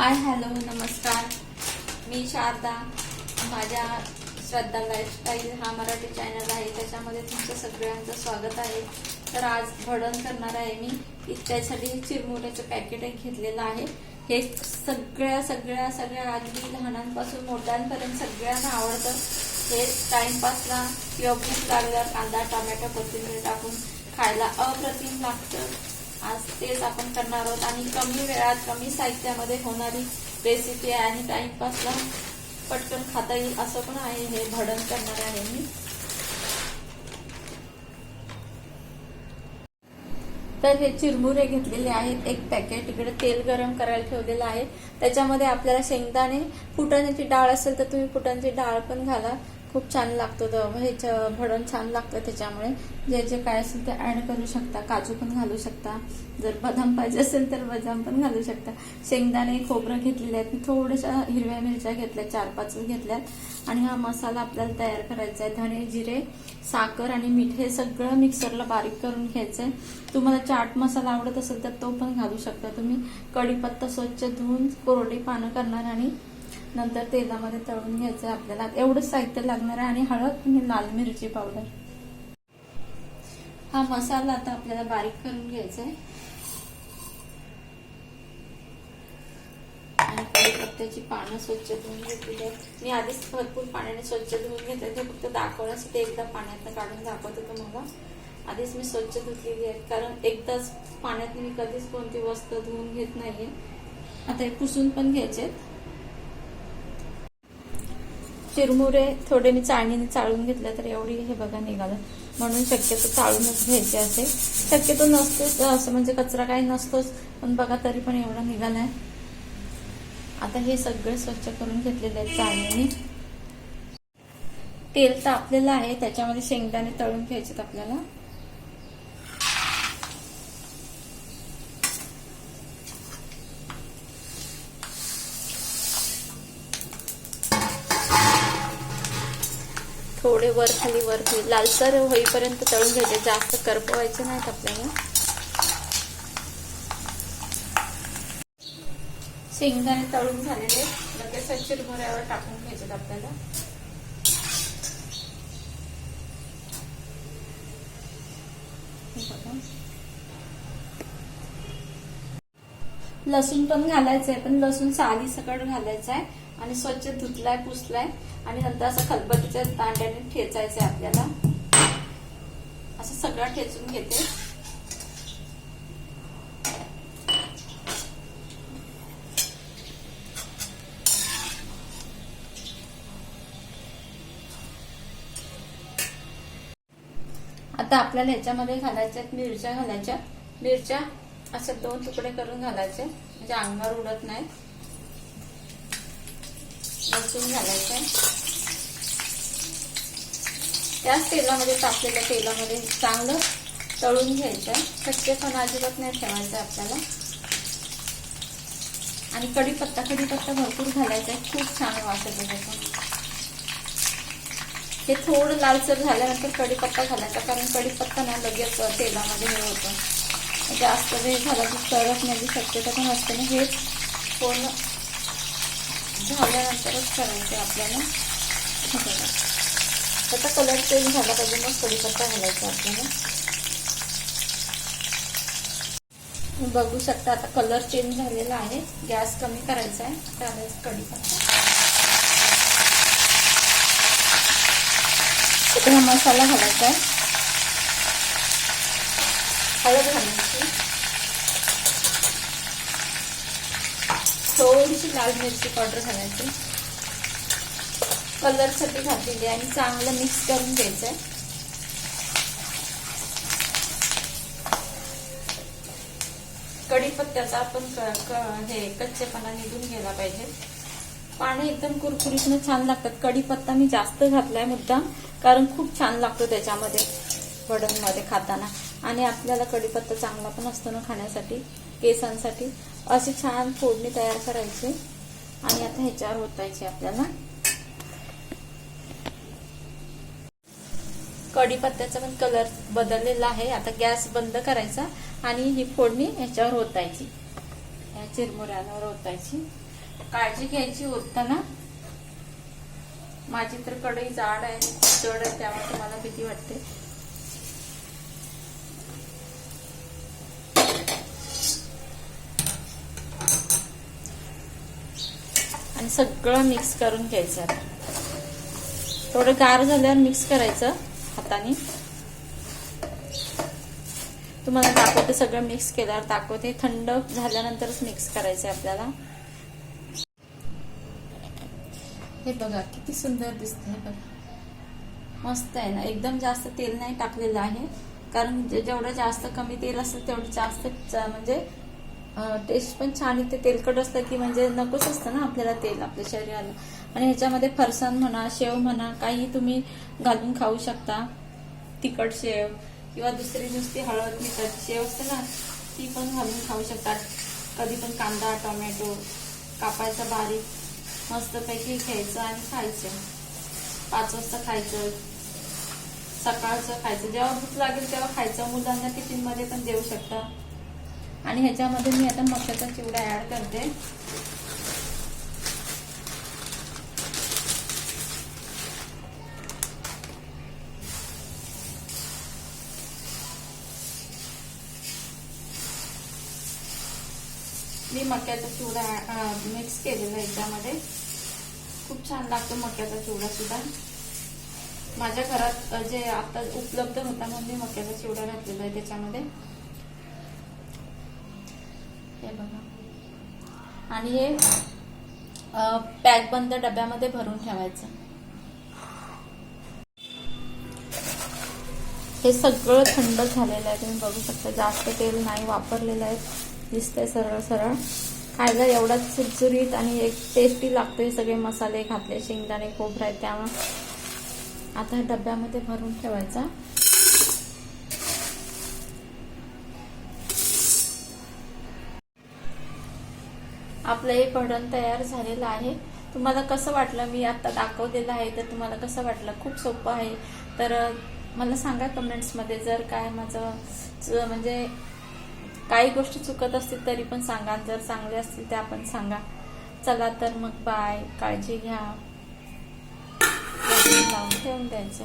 Hi hello नमस्कार. मी शारदा. माझ्या श्रद्धा lifestyle हा मराठी चॅनल आहे. त्याच्यामध्ये तुमचं सगळ्यांचं स्वागत आहे. तर आज भडण करणार आहे मी. त्यासाठी चिरमुऱ्याचं पॅकेट एक घेतलेलं आहे. हे सगळ्या सगळ्या सगळ्या अगदी लहानांपासून मोठ्यांपर्यंत सगळ्यांना आवडतं. हे टाइमपासला किंवा भूक लागल्यावर कांदा टोमॅटो कोथिंबीर टाकून खायला अप्रतिम लागतं. तेच आपण करणार आहोत. आणि कमी वेळात कमी साहित्यामध्ये होणारी रेसिपी आहे आणि टाइमपासला पटकन खाता येईल असं पण आहे. हे भडण करणार आहे मी. तर हे चिरमुरे घेतलेले आहेत. एक पॅकेट इकडे तेल गरम करायला ठेवलेलं आहे. त्याच्यामध्ये आपल्याला शेंगदाणे फुटाण्याची डाळ असेल तर तुम्ही फुटाण्याची डाळ पण घाला. खूप छान लागतो तो ह्याचं भडण छान लागतं त्याच्यामुळे. जे जे काय असेल ते ऍड करू शकता. काजू पण घालू शकता. जर बदाम पाहिजे असेल तर बदाम पण घालू शकता. शेंगदाणे खोबरं घेतलेले आहेत. मी थोड्याशा हिरव्या मिरच्या घेतल्या चार पाच घेतल्यात. आणि हा मसाला आपल्याला तयार करायचा आहे. धणे जिरे साखर आणि मीठ हे सगळं मिक्सरला बारीक करून घ्यायचं आहे तुम्हाला चाट मसाला आवडत असेल तर तो पण घालू शकता तुम्ही. कढीपत्ता स्वच्छ धुवून कोरडी पानं करणार आणि नंतर तेलामध्ये तळून घ्यायचं आहे आपल्याला. एवढं साहित्य लागणार आहे आणि हळद आणि लाल मिरची पावडर हा मसाला आता आपल्याला बारीक करून घ्यायचा आहे. आणि कढीपत्त्याची पानं स्वच्छ धुवून घेतलेली आहेत. मी आधीच भरपूर पाण्याने स्वच्छ धुवून घेतले ते फक्त दाखवण्यासाठी एकदा पाण्यात काढून दाखवत होतं मला आधीच मी स्वच्छ धुतलेली आहेत. कारण एकदाच पाण्यात मी कधीच कोणती वस्तू धुवून घेत नाहीये. आता हे पुसून पण घ्यायचे आहेत चिरमुरे थोडे मी चाळणीने चाळून घेतले तर एवढी हे बघा निघालं. म्हणून शक्यतो चाळूनच घ्यायचे असे. शक्यतो नसतोच असं म्हणजे कचरा काही नसतोच पण बघा तरी पण एवढा निघालाय. आता हे सगळे स्वच्छ करून घेतलेले आहेत चाळणीने. तेल तापलेलं आहे त्याच्यामध्ये शेंगदाणे तळून घ्यायचे आपल्याला. थोडे वर खाली वर खाली. लालसर होईपर्यंत तळून घ्यायचे. जास्त करपवायचे नाहीत आपल्याला. शेंगदाणे तळून झालेले. लगेच चिरमुऱ्यावर टाकून घ्यायचे आपल्याला लसूण पण घालायचंय पण लसूण साधी सकट घालायचं आहे आणि स्वच्छ धुतलाय पुसलाय. आणि नंतर असं खलबत्तीच्या दांड्याने ठेचायचंय आपल्याला. असं सगळं ठेचून घेते. आता आपल्याला ह्याच्यामध्ये घालायच्या मिरच्या घालायच्या. मिरच्या असे दोन तुकडे करून घालायचे. म्हणजे अंगावर उडत नाहीत. लसूण घालायचं त्याच तेलामध्ये तापलेल्या तेलामध्ये चांगलं तळून घ्यायचं. कच्चेपणा अजिबात नाही ठेवायचं आपल्याला. आणि कढीपत्ता कढीपत्ता भरपूर घालायचा आहे खूप छान वाटत त्याचा हे थोडं लालसर झाल्यानंतर कढीपत्ता घालायचा कारण कढीपत्ता ना लगेच तेलामध्ये हे होतं. जास्त वेळ झाला की नाही शक्यता पण असते. ना हेच पूर्ण झाल्यानंतरच करायचे आपल्याला. त्याचा कलर चेंज झाला पाहिजे मग कढीपत्ता घालायचा आपल्याला. बघू शकता आता कलर चेंज झालेला आहे. गॅस कमी करायचा आहे. त्यावेळेस कढीपत्ता. मसाला घालायचा आहे. हळद घालायची. थोडीशी लाल मिरची पावडर घालायची. कलरसाठी घातलेली आणि चांगलं मिक्स करून घ्यायचं आहे कढीपत्त्याचा आपण हे कच्चेपणा निघून गेला पाहिजे. पाणी एकदम कुरकुरीतनं छान लागतात. कढीपत्ता मी जास्त घातलाय मुद्दाम कारण खूप छान लागतो त्याच्यामध्ये वडणमध्ये खाताना. आणि आपल्याला कढीपत्ता चांगला पण असतो ना खाण्यासाठी केसांसाठी. अशी छान फोडणी तयार करायची. आणि आता ह्याच्यावर होतायची आपल्याला. कढीपत्त्याचा पण कलर बदललेला आहे. आता गॅस बंद करायचा आणि ही फोडणी ह्याच्यावर ओतायची. या चिरमुऱ्यांवर ओतायची. काळजी घ्यायची ओतताना माझी तर कढई जाड आहे जड आहे त्यामुळे मला भीती वाटते. सगळं मिक्स करून घ्यायचं आता. थोडं गार झाल्यावर मिक्स करायचं हाताने. तुम्हाला दाखवते सगळं मिक्स केल्यावर दाखवते. थंड झाल्यानंतरच मिक्स करायचं आहे आपल्याला. हे बघा किती सुंदर दिसतंय बघा. मस्त आहे ना? एकदम जास्त तेल नाही टाकलेलं आहे. कारण जेवढं जास्त कमी तेल असेल तेवढं जास्त म्हणजे टेस्ट पण छान येते. तेलकट असलं की म्हणजे नकोच असतं ना आपल्याला तेल आपल्या शरीराला. आणि ह्याच्यामध्ये फरसाण म्हणा शेव म्हणा काही तुम्ही घालून खाऊ शकता. तिखट शेव किंवा दुसरी नुसती हळद मिठाची शेव असते ना ती पण घालून खाऊ शकता. कधी पण कांदा टोमॅटो कापायचा बारीक मस्तपैकी घ्यायचं आणि खायचं. पाच वाजता खायचं. सकाळचं खायचं. जेव्हा भूक लागेल तेव्हा खायचं. मुलांना टिफिनमध्ये पण देऊ शकता. आणि ह्याच्यामध्ये मी आता मक्याचा चिवडा ऍड करते. मी मक्याचा चिवडा मिक्स केलेला आहे याच्यामध्ये. खूप छान लागतो मक्याचा चिवडा सुद्धा. माझ्या घरात जे आता उपलब्ध होता म्हणून मी मक्याचा चिवडा घातलेला आहे त्याच्यामध्ये. हे बघा. आणि हे पॅक बंद डब्यामध्ये भरून ठेवायचं. हे सगळं थंड झालेलं आहे. तुम्ही बघू शकता जास्त तेल नाही वापरलेलं आहे. दिसतंय सरळ सरळ. खायला एवढा चुरचुरीत आणि एक टेस्टी लागतोय सगळे मसाले घातले शेंगदाणे खोबरं आहे त्यामुळे. आता डब्यामध्ये भरून ठेवायचा. आपलं हे भडण तयार झालेलं आहे. तुम्हाला कसं वाटलं? मी आता दाखवलेलं आहे तर तुम्हाला कसं वाटलं? खूप सोपं आहे. तर मला सांगा कमेंट्समध्ये जर काय माझं च- म्हणजे काही गोष्टी चुकत असतील तरी पण सांगा जर चांगले असतील त्या पण सांगा. चला तर मग बाय. काळजी घ्या. लावून ठेवून द्यायचं.